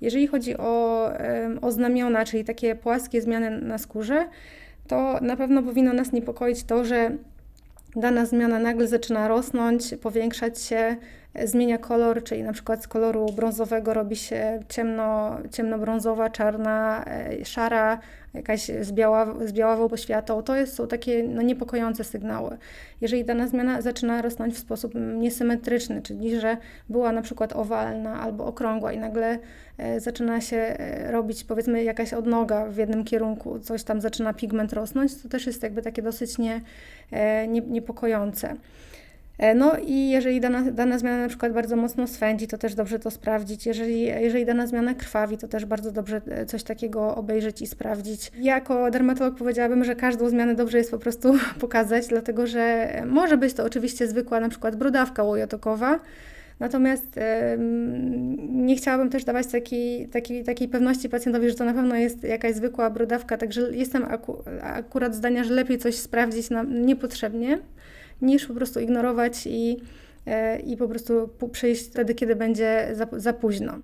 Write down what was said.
Jeżeli chodzi o, o znamiona, czyli takie płaskie zmiany na skórze, to na pewno powinno nas niepokoić to, że dana zmiana nagle zaczyna rosnąć, powiększać się, zmienia kolor, czyli na przykład z koloru brązowego robi się ciemno, ciemnobrązowa, czarna, e, szara, jakaś zbiała, zbiaławą poświatą. To jest, są takie no, niepokojące sygnały. Jeżeli dana zmiana zaczyna rosnąć w sposób niesymetryczny, czyli że była na przykład owalna albo okrągła i nagle e, zaczyna się e, robić powiedzmy jakaś odnoga w jednym kierunku, coś tam zaczyna pigment rosnąć, to też jest jakby takie dosyć nie, nie, niepokojące. E, No i jeżeli dana, dana zmiana na przykład bardzo mocno swędzi, to też dobrze to sprawdzić. Jeżeli, jeżeli dana zmiana krwawi, to też bardzo dobrze e, coś takiego obejrzeć i sprawdzić. Ja jako dermatolog powiedziałabym, że każdą zmianę dobrze jest po prostu pokazać, dlatego że może być to oczywiście zwykła na przykład brudawka łojotokowa, Natomiast nie chciałabym też dawać takiej, takiej, takiej pewności pacjentowi, że to na pewno jest jakaś zwykła brudawka, także jestem aku, akurat zdania, że lepiej coś sprawdzić na, niepotrzebnie, niż po prostu ignorować i, e, i po prostu przyjść wtedy, kiedy będzie za, za późno.